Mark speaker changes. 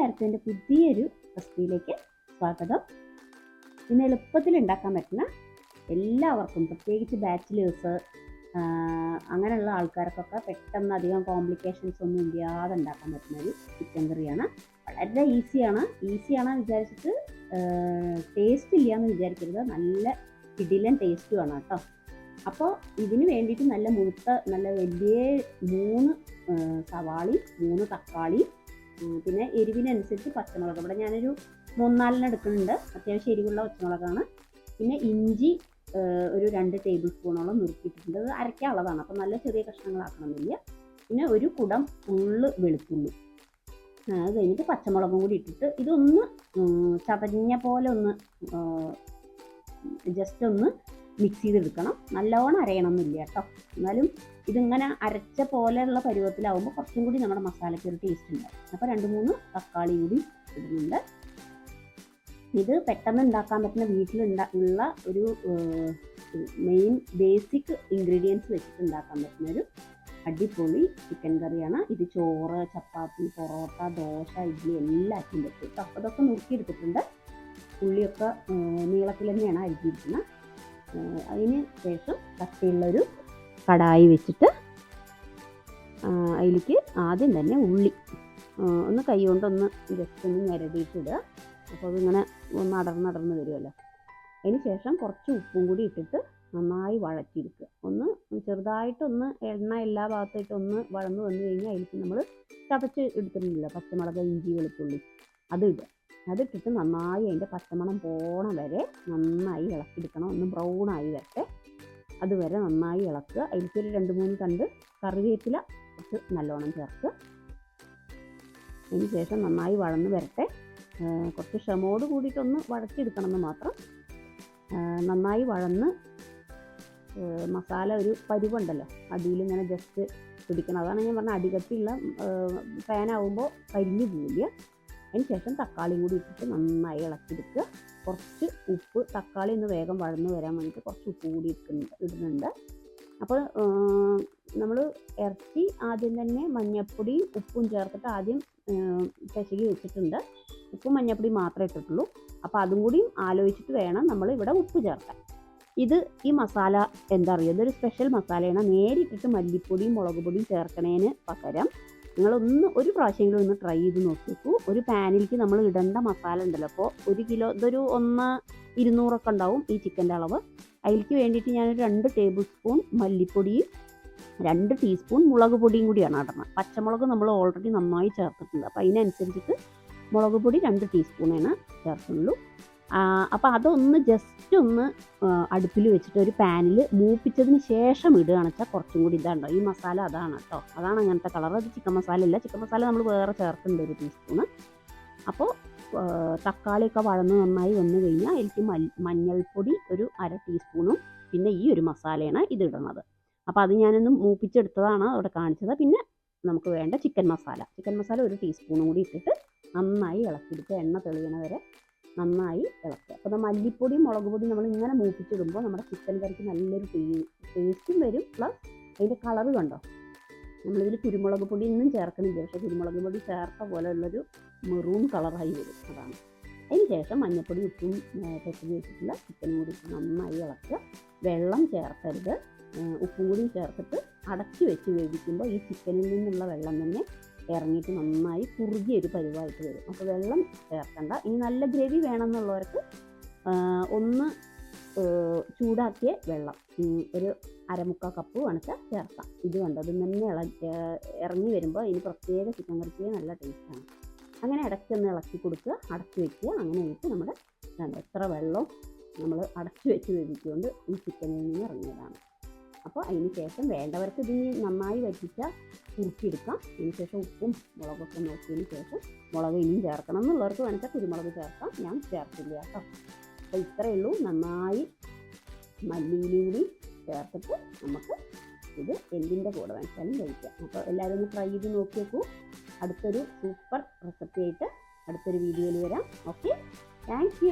Speaker 1: എല്ലാവർക്കും പുതിയൊരു റെസിപ്പിയിലേക്ക് സ്വാഗതം. ഇന്ന് എളുപ്പത്തിൽ ഉണ്ടാക്കാൻ പറ്റുന്ന എല്ലാവർക്കും പ്രത്യേകിച്ച് ബാച്ചിലേഴ്സ് അങ്ങനെയുള്ള ആൾക്കാർക്കൊക്കെ പെട്ടെന്ന് അധികം കോംപ്ലിക്കേഷൻസ് ഒന്നും ഇല്ലാതെ ഉണ്ടാക്കാൻ പറ്റുന്ന ഒരു ചിക്കൻ കറിയാണ്. വളരെ ഈസിയാണ് ഈസിയാണെന്ന് വിചാരിച്ചിട്ട് ടേസ്റ്റ് ഇല്ല എന്ന് വിചാരിക്കരുത്. നല്ല കിടിലൻ ടേസ്റ്റുമാണ് കേട്ടോ. അപ്പോൾ ഇതിന് വേണ്ടിയിട്ട് നല്ല മുഴുത്ത നല്ല വലിയ മൂന്ന് സവാളി മൂന്ന് തക്കാളി പിന്നെ എരിവിനനുസരിച്ച് പച്ചമുളക്. ഇവിടെ ഞാനൊരു മൂന്നാലിന് എടുക്കുന്നുണ്ട്. അത്യാവശ്യം എരിവുള്ള പച്ചമുളകാണ്. പിന്നെ ഇഞ്ചി ഒരു രണ്ട് ടേബിൾ സ്പൂണോളം നുറുക്കിയിട്ടുണ്ട്. അത് അരയ്ക്കാനുള്ളതാണ് അപ്പം നല്ല ചെറിയ കഷ്ണങ്ങളാക്കണമെന്നില്ല. പിന്നെ ഒരു കുടം ഉള്ളു വെളുത്തുള്ളി. അത് കഴിഞ്ഞിട്ട് പച്ചമുളകും കൂടി ഇട്ടിട്ട് ഇതൊന്ന് ചതഞ്ഞ പോലെ ഒന്ന് ജസ്റ്റ് ഒന്ന് മിക്സ് ചെയ്തെടുക്കണം. നല്ലോണം അരയണമെന്നില്ല കേട്ടോ. എന്നാലും ഇതിങ്ങനെ അരച്ച പോലെയുള്ള പരുവത്തിലാവുമ്പോൾ കുറച്ചും കൂടി നമ്മുടെ മസാലയ്ക്ക് ഒരു ടേസ്റ്റ് ഉണ്ടാവും. അപ്പോൾ രണ്ട് മൂന്ന് തക്കാളി കൂടി ഇടുന്നുണ്ട്. ഇത് പെട്ടെന്ന് ഉണ്ടാക്കാൻ പറ്റുന്ന വീട്ടിലുണ്ട ഉള്ള ഒരു മെയിൻ ബേസിക് ഇൻഗ്രീഡിയൻസ് വെച്ചിട്ട് ഉണ്ടാക്കാൻ പറ്റുന്ന ഒരു അടിപൊളി ചിക്കൻ കറിയാണ്. ഇത് ചോറ് ചപ്പാത്തി പൊറോട്ട ദോശ ഇഡ്ഡലി എല്ലാത്തിനും പറ്റും അപ്പോൾ ഇതൊക്കെ നുറുക്കിയെടുത്തിട്ടുണ്ട്. ഉള്ളിയൊക്കെ നീളത്തിൽ തന്നെയാണ് അരിഞ്ഞിരിക്കുന്നത്. അതിന് ശേഷം കട്ടിയുള്ളൊരു കടായി വെച്ചിട്ട് അതിലേക്ക് ആദ്യം തന്നെ ഉള്ളി. ഒന്ന് കൈ കൊണ്ടൊന്ന് ജസ്റ്റ് ഒന്ന് ഞരടിയിട്ടിടുക. അപ്പോൾ അതിങ്ങനെ ഒന്ന് അടർന്ന് അടർന്ന് വരുമല്ലോ അതിന് ശേഷം കുറച്ച് ഉപ്പും കൂടി ഇട്ടിട്ട് നന്നായി വഴറ്റിയെടുക്കുക. ഒന്ന് ചെറുതായിട്ടൊന്ന് എണ്ണ എല്ലാ ഭാഗത്തായിട്ട് ഒന്ന് വഴന്ന് വന്നു കഴിഞ്ഞാൽ അതിലേക്ക് നമ്മൾ ചതച്ച് എടുക്കുന്നില്ല പച്ചമുളക് ഇഞ്ചി വെളുത്തുള്ളി. അത് ഇടുക. അതിട്ടിട്ട് നന്നായി അതിന്റെ പച്ചമണം പോണ വരെ നന്നായി ഇളക്കിയെടുക്കണം. ഒന്ന് ബ്രൗൺ ആയി വരട്ടെ. അതുവരെ നന്നായി ഇളക്കുക. അതിലേക്ക് ഒരു രണ്ട് മൂന്ന് കണ്ട് കറിവേപ്പില കുറച്ച് നല്ലോണം ചേർക്കുക അതിന് ശേഷം നന്നായി വഴന്ന് വരട്ടെ. കുറച്ച് ക്ഷമോട് കൂടിയിട്ടൊന്ന് വഴറ്റിയെടുക്കണം എന്ന് മാത്രം നന്നായി വഴന്ന് മസാല ഒരു പരിവുണ്ടല്ലോ അടിയിൽ ഇങ്ങനെ ജസ്റ്റ് പിടിക്കണം. അതാണ് ഞാൻ പറഞ്ഞ അടികട്ടിയുള്ള പാനാവുമ്പോൾ കരിഞ്ഞു പോവില്ല. അതിന് ശേഷം തക്കാളിയും കൂടി ഇട്ടിട്ട് നന്നായി ഇളക്കിയെടുക്കുക. കുറച്ച് ഉപ്പ് തക്കാളി ഒന്ന് വേഗം വഴന്നു വരാൻ വേണ്ടിയിട്ട് കുറച്ച് ഉപ്പ് കൂടി ഇടുന്നുണ്ട് ഇടുന്നുണ്ട്. അപ്പോൾ നമ്മൾ ഇറച്ചി ആദ്യം തന്നെ മഞ്ഞൾപ്പൊടിയും ഉപ്പും ചേർത്തിട്ട് ആദ്യം ചശകി വെച്ചിട്ടുണ്ട്. ഉപ്പും മഞ്ഞൾപ്പൊടി മാത്രമേ ഇട്ടിട്ടുള്ളൂ. അപ്പോൾ അതും കൂടി ആലോചിച്ചിട്ട് വേണം നമ്മൾ ഇവിടെ ഉപ്പ് ചേർക്കാൻ. ഇത് ഈ മസാല എന്താ പറയുക ഇതൊരു സ്പെഷ്യൽ മസാലയാണ്. നേരിട്ടിട്ട് മല്ലിപ്പൊടിയും മുളക് പൊടിയും ചേർക്കണേന് പകരം നിങ്ങളൊന്ന് ഒരു പ്രാവശ്യമെങ്കിലും ഒന്ന് ട്രൈ ചെയ്ത് നോക്കിക്കൂ ഒരു പാനിലേക്ക് നമ്മൾ ഇടേണ്ട മസാല ഉണ്ടല്ലോ. അപ്പോൾ ഒരു കിലോ ഇതൊരു ഒന്ന് ഇരുന്നൂറൊക്കെ ഉണ്ടാവും ഈ ചിക്കന്റെ അളവ്. അതിലേക്ക് വേണ്ടിയിട്ട് ഞാനൊരു രണ്ട് ടേബിൾ സ്പൂൺ മല്ലിപ്പൊടിയും രണ്ട് ടീസ്പൂൺ മുളക് പൊടിയും കൂടിയാണ് ഇടുന്നത്. പച്ചമുളക് നമ്മൾ ഓൾറെഡി നന്നായി ചേർത്തിട്ടുണ്ട്. അപ്പോൾ അതിനനുസരിച്ചിട്ട് മുളക് പൊടി രണ്ട് ടീസ്പൂണാണ് ചേർക്കുള്ളൂ അപ്പോൾ അതൊന്ന് ജസ്റ്റ് ഒന്ന് അടുപ്പിൽ വെച്ചിട്ട് ഒരു പാനിൽ മൂപ്പിച്ചതിന് ശേഷം ഇടുകയാണെന്ന് വെച്ചാൽ കുറച്ചും കൂടി ഇതാണ്ടോ. ഈ മസാല അതാണ് കേട്ടോ. അതാണ് അങ്ങനത്തെ കളർ അത് ചിക്കൻ മസാല ഇല്ല ചിക്കൻ മസാല നമ്മൾ വേറെ ചേർക്കുന്നുണ്ട് ഒരു ടീസ്പൂണ് അപ്പോൾ തക്കാളിയൊക്കെ വഴന്ന് നന്നായി വന്നു കഴിഞ്ഞാൽ എനിക്ക് മഞ്ഞൾപ്പൊടി ഒരു അര ടീസ്പൂണും പിന്നെ ഈ ഒരു മസാലയാണ് ഇത് ഇടുന്നത്. അപ്പോൾ അത് ഞാനൊന്ന് മൂപ്പിച്ചെടുത്തതാണ് അവിടെ കാണിച്ചത്. പിന്നെ നമുക്ക് വേണ്ട ചിക്കൻ മസാല. ചിക്കൻ മസാല ഒരു ടീസ്പൂണും കൂടി ഇട്ടിട്ട് നന്നായി ഇളക്കിയെടുക്കുക എണ്ണ തെളിയണ വരെ നന്നായി ഇളക്കുക. അപ്പോൾ മല്ലിപ്പൊടിയും മുളക് പൊടിയും നമ്മൾ ഇങ്ങനെ മൂപ്പിച്ചിടുമ്പോൾ നമ്മുടെ ചിക്കൻ കറിക്ക് നല്ലൊരു ടേസ്റ്റും വരും. പ്ലസ് അതിന്റെ കളറ് കണ്ടോ? നമ്മളിതിൽ കുരുമുളക് പൊടി ഒന്നും ചേർക്കണില്ല പക്ഷേ കുരുമുളക് പൊടി ചേർത്ത പോലെയുള്ളൊരു മെറൂൺ കളറായി വരും. അതാണ്. അതിന് ശേഷം മഞ്ഞൾപ്പൊടി ഉപ്പും പെട്ടി വെച്ചിട്ടുള്ള ചിക്കനും കൂടി നന്നായി ഇളക്കുക. വെള്ളം ചേർക്കരുത്. ഉപ്പും കൂടി ചേർത്തിട്ട് അടച്ചു വെച്ച് വേവിക്കുമ്പോൾ ഈ ചിക്കനിൽ നിന്നുള്ള വെള്ളം തന്നെ ഇറങ്ങിയിട്ട് നന്നായി കുറുകിയ ഒരു പരുവായിട്ട് വരും. അപ്പോൾ വെള്ളം ചേർക്കണ്ട. ഇനി നല്ല ഗ്രേവി വേണമെന്നുള്ളവർക്ക് ഒന്ന് ചൂടാക്കിയ വെള്ളം ഒരു അരമുക്കാൽ കപ്പ് വേണിച്ചാൽ ചേർക്കാം. ഇത് കണ്ടത് തന്നെ ഇള ഇറങ്ങി വരുമ്പോൾ ഇനി പ്രത്യേക ചിക്കൻ കറിക്ക് നല്ല ടേസ്റ്റാണ് അങ്ങനെ ഇടയ്ക്കൊന്ന് ഇളക്കി കൊടുക്കുക അടച്ചു വെക്കുക. അങ്ങനെ ആയിട്ട് നമ്മുടെ എത്ര വെള്ളം നമ്മൾ അടച്ചു വെച്ച് വേവിച്ചുകൊണ്ട് ഈ ചിക്കനിൽ നിന്ന് ഇറങ്ങിയതാണ്. അപ്പോൾ അതിന് ശേഷം വേണ്ടവർക്ക് ഇതിന് നന്നായി വറ്റിച്ചാൽ കുറുക്കിയെടുക്കാം. അതിന് ശേഷം ഉപ്പും മുളകൊക്കെ നോക്കിയതിന് ശേഷം മുളക് ഇനിയും ചേർക്കണം എന്നുള്ളവർക്ക് വേണമെങ്കിൽ കുരുമുളക് ചേർക്കാം. ഞാൻ ചേർത്തില്ല കേട്ടോ. അപ്പോൾ ഇത്രയേ ഉള്ളൂ. നന്നായി മല്ലിയിലും കൂടി ചേർത്തിട്ട് നമുക്ക് ഇത് എന്തിന്റെ കൂടെ വേണമെങ്കിലും കഴിക്കാം അപ്പോൾ എല്ലാവരും ഒന്ന് ട്രൈ ചെയ്ത് നോക്കിയേക്കൂ. അടുത്തൊരു സൂപ്പർ റെസിപ്പി ആയിട്ട് അടുത്തൊരു വീഡിയോയിൽ വരാം. Okay thank